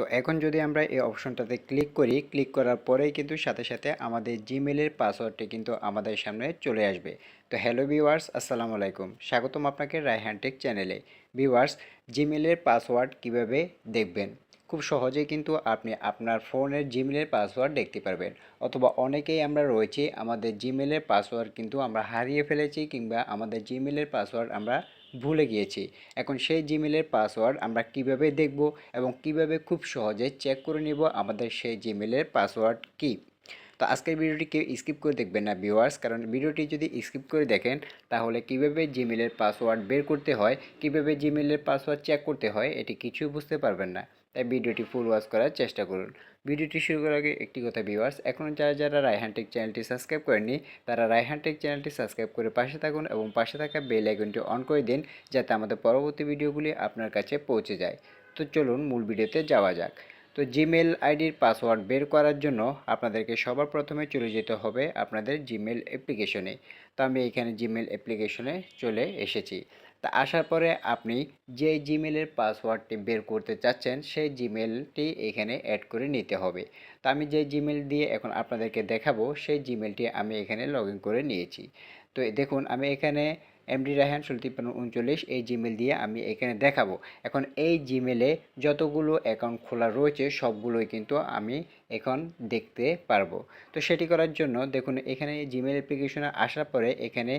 তো এখন যদি আমরা এই অপশনটাতে ক্লিক করি ক্লিক করার পরেই কিন্তু সাথে সাথে আমাদের জিমেলের পাসওয়ার্ডটি কিন্তু আমাদের সামনে চলে আসবে। তো হ্যালো ভিউয়ার্স আসসালামু আলাইকুম। স্বাগতম আপনাকে রায়হানটেক চ্যানেলে ভিউয়ার্স জিমেলের পাসওয়ার্ড কীভাবে দেখবেন? খুব সহজেই কিন্তু আপনি আপনার ফোনের জিমেলের পাসওয়ার্ড দেখতে পারবেন। অথবা অনেকেই আমরা রয়েছি, আমাদের জিমেলের পাসওয়ার্ড কিন্তু আমরা হারিয়ে ফেলেছি কিংবা আমাদের জিমেলের পাসওয়ার্ড আমরা ভুলে গিয়েছি। এখন সেই জিমেলের পাসওয়ার্ড আমরা কীভাবে দেখব এবং কীভাবে খুব সহজে চেক করে নিব আমাদের সেই জিমেলের পাসওয়ার্ড কী? তো আজকের ভিডিওটি কেউ স্কিপ করে দেখবেন না ভিউয়ার্স কারণ ভিডিওটি যদি স্কিপ করে দেখেন, তাহলে কীভাবে জিমেলের পাসওয়ার্ড বের করতে হয়, কীভাবে জিমেলের পাসওয়ার্ড চেক করতে হয়, এটি কিছু বুঝতে পারবেন না। তাই ভিডিওটি ফুল ওয়াচ করার চেষ্টা করুন। ভিডিওটি শুরু করার আগে একটি কথা ভিউয়ার্স এখনও যারা যারা রায়হানটেক চ্যানেলটি সাবস্ক্রাইব করেননি, তারা রায়হানটেক চ্যানেলটি সাবস্ক্রাইব করে পাশে থাকুন এবং পাশে থাকা বেল আইকনটি অন করে দিন, যাতে আমাদের পরবর্তী ভিডিওগুলি আপনার কাছে পৌঁছে যায়। তো চলুন মূল ভিডিওতে যাওয়া যাক। তো জিমেল আইডির পাসওয়ার্ড বের করার জন্য আপনাদেরকে সবার প্রথমে চলে যেতে হবে আপনাদের জিমেল অ্যাপ্লিকেশনে তো আমি এখানে জিমেল অ্যাপ্লিকেশনে চলে এসেছি। তা আসার পরে আপনি যে জিমেলের পাসওয়ার্ডটি বের করতে চাচ্ছেন, সেই জিমেলটি এখানে অ্যাড করে নিতে হবে। তো আমি যে জিমেল দিয়ে এখন আপনাদেরকে দেখাবো, সেই জিমেলটি আমি এখানে লগ করে নিয়েছি। তো দেখুন, আমি এখানে এমডি রায়হান ষোলো তিপ্পান্ন উনচল্লিশ এই জিমেল দিয়ে আমি এখানে দেখাবো। এখন এই জিমেলে যতগুলো অ্যাকাউন্ট খোলা রয়েছে, সবগুলোই কিন্তু আমি এখন দেখতে পারব। তো সেটি করার জন্য দেখুন, এখানে জিমেল অ্যাপ্লিকেশনে আসার পরে এখানে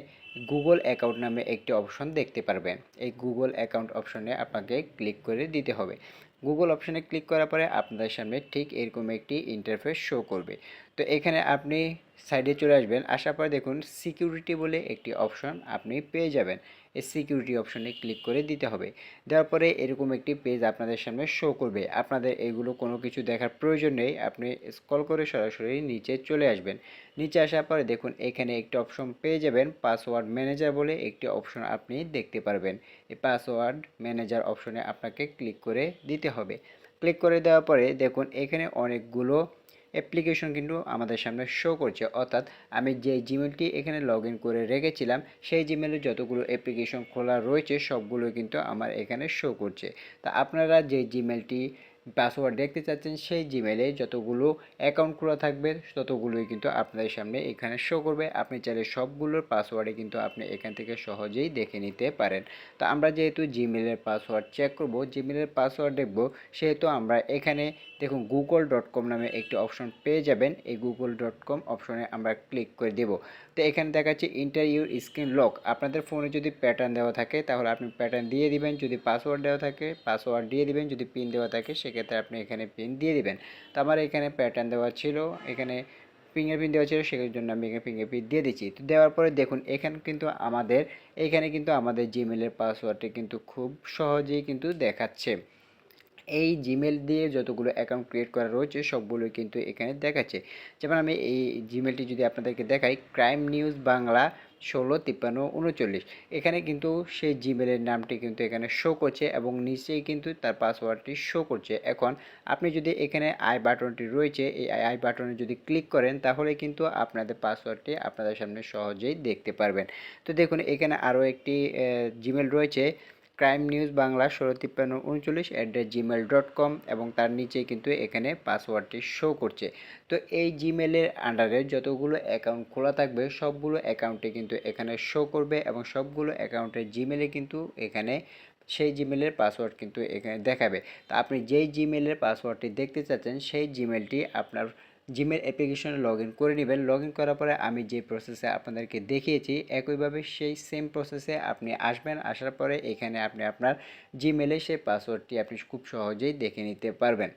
গুগল অ্যাকাউন্ট নামে একটি অপশন দেখতে পারবেন এই গুগল অ্যাকাউন্ট অপশনে আপনাকে ক্লিক করে দিতে হবে। গুগল অপশানে ক্লিক করার পরে আপনাদের সামনে ঠিক এরকম একটি ইন্টারফেস শো করবে। তো এখানে আপনি সাইডে চলে আসবেন, আসার পরে দেখুন সিকিউরিটি বলে একটি অপশন আপনি পেয়ে যাবেন। এই সিকিউরিটি অপশনে ক্লিক করে দিতে হবে। দেওয়ার পরে এরকম একটি পেজ আপনাদের সামনে শো করবে। আপনাদের এগুলো কোনো কিছু দেখার প্রয়োজন নেই। আপনি স্কল করে সরাসরি নিচে চলে আসবেন। নিচে আসার পরে দেখুন, এখানে একটি অপশন পেয়ে যাবেন পাসওয়ার্ড ম্যানেজার বলে একটি অপশন আপনি দেখতে পারবেন। এই পাসওয়ার্ড ম্যানেজার অপশনে আপনাকে ক্লিক করে দিতে হবে। ক্লিক করে দেওয়ার পরে দেখুন, এখানে অনেকগুলো অ্যাপ্লিকেশন কিন্তু আমাদের সামনে শো করছে। অর্থাৎ আমি যে জিমেলটি এখানে লগ করে রেখেছিলাম, সেই জিমেলে যতগুলো অ্যাপ্লিকেশন খোলা রয়েছে সবগুলো কিন্তু আমার এখানে শো করছে। তা আপনারা যে জিমেলটি পাসওয়ার্ড দেখতে চাচ্ছেন, সেই জিমেলে যতগুলো অ্যাকাউন্ট খোলা থাকবে, ততগুলোই কিন্তু আপনাদের সামনে এখানে শো করবে। আপনি চাইলে সবগুলোর পাসওয়ার্ডে কিন্তু আপনি এখান থেকে সহজেই দেখে নিতে পারেন। তো আমরা যেহেতু জিমেলের পাসওয়ার্ড চেক করব জিমেলের পাসওয়ার্ড দেখব, সেহেতু আমরা এখানে দেখুন গুগল ডট কম নামে একটি অপশন পেয়ে যাবেন। এই গুগল ডট কম অপশনে আমরা ক্লিক করে দেব। তো এখানে দেখাচ্ছে ইন্টারভিউর স্ক্রিন লক আপনাদের ফোনে যদি প্যাটার্ন দেওয়া থাকে, তাহলে আপনি প্যাটার্ন দিয়ে দিবেন। যদি পাসওয়ার্ড দেওয়া থাকে পাসওয়ার্ড দিয়ে দিবেন। যদি পিন দেওয়া থাকে সেক্ষেত্রে আপনি এখানে পিন দিয়ে দিবেন। তো আমার এখানে প্যাটার্ন দেওয়া ছিল, এখানে ফিঙ্গারপ্রিন্ট দেওয়া ছিল, সেগুলোর জন্য আমি এখানে ফিঙ্গারপ্রিন্ট দিয়ে দিচ্ছি। তো দেওয়ার পরে দেখুন, এখানে কিন্তু আমাদের, এখানে কিন্তু আমাদের জিমেলের পাসওয়ার্ডটি কিন্তু খুব সহজেই কিন্তু দেখাচ্ছে। এই জিমেল দিয়ে যতগুলো অ্যাকাউন্ট ক্রিয়েট করা রয়েছে, সবগুলোই কিন্তু এখানে দেখাচ্ছে। যেমন আমি এই জিমেলটি যদি আপনাদেরকে দেখাই ক্রাইম নিউজ বাংলা ষোলো তিপ্পান্ন উনচল্লিশ। এখানে কিন্তু সেই জিমেলের নামটি কিন্তু এখানে শো করছে এবং নিচেই কিন্তু তার পাসওয়ার্ডটি শো করছে। এখন আপনি যদি এখানে আই বাটনটি রয়েছে, এই আই বাটনে যদি ক্লিক করেন, তাহলে কিন্তু আপনাদের পাসওয়ার্ডটি আপনাদের সামনে সহজেই দেখতে পারবেন। তো দেখুন, এখানে আরও একটি জিমেল রয়েছে। ক্রাইম নিউজ বাংলা ষোলো তিপ্পান্ন উনচল্লিশ at the Gmail dot com এবং তার নিচে কিন্তু এখানে পাসওয়ার্ডটি শো করছে। তো এই জিমেলের আন্ডারে যতগুলো অ্যাকাউন্ট খোলা থাকবে, সবগুলো অ্যাকাউন্টে কিন্তু এখানে শো করবে এবং সবগুলো অ্যাকাউন্টের জিমেলে কিন্তু এখানে সেই জিমেলের পাসওয়ার্ড কিন্তু এখানে দেখাবে। তা আপনি যেই জিমেলের পাসওয়ার্ডটি দেখতে চাচ্ছেন, সেই জিমেলটি আপনার জিমেল অ্যাপ্লিকেশনে লগ ইন করে নেবেন। লগ ইন করার পরে আমি যে প্রসেসে আপনাদেরকে দেখিয়েছি, একইভাবে সেই সেম প্রসেসে আপনি আসবেন। আসার পরে এখানে আপনি আপনার জিমেলে সেই পাসওয়ার্ডটি আপনি খুব সহজেই দেখে নিতে পারবেন।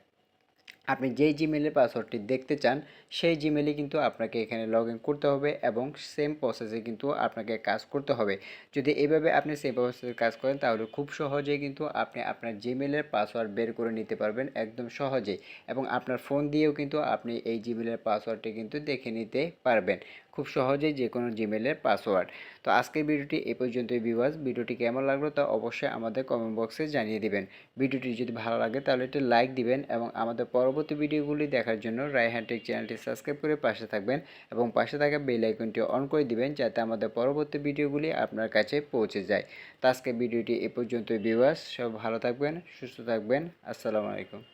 আপনি যেই জিমেলের পাসওয়ার্ডটি দেখতে চান, সেই জিমেলে কিন্তু আপনাকে এখানে লগ করতে হবে এবং সেম প্রসেসে কিন্তু আপনাকে কাজ করতে হবে। যদি এভাবে আপনি সেম প্রসেসে কাজ করেন, তাহলে খুব সহজেই কিন্তু আপনি আপনার জিমেলের পাসওয়ার্ড বের করে নিতে পারবেন একদম সহজেই এবং আপনার ফোন দিয়েও কিন্তু আপনি এই জিমেলের পাসওয়ার্ডটি কিন্তু দেখে নিতে পারবেন। খুব সহজেই যে কোনো জিমেলের পাসওয়ার্ড তো আজকের ভিডিওটি এ পর্যন্তই বিবাস ভিডিওটি কেমন লাগল তা অবশ্যই আমাদের কমেন্ট বক্সে জানিয়ে দিবেন। ভিডিওটি যদি ভালো লাগে, তাহলে একটি লাইক দিবেন এবং আমাদের পরবর্তী ভিডিওগুলি দেখার জন্য রায়হান টেক চ্যানেলটি সাবস্ক্রাইব করে পাশে থাকবেন এবং পাশে থাকা বেল আইকনটি অন করে দিবেন যাতে আমাদের পরবর্তী ভিডিওগুলি আপনার কাছে পৌঁছে যায়। তো আজকে ভিডিওটি এ পর্যন্তই বিবাস সব ভালো থাকবেন, সুস্থ থাকবেন। আসসালামু আলাইকুম।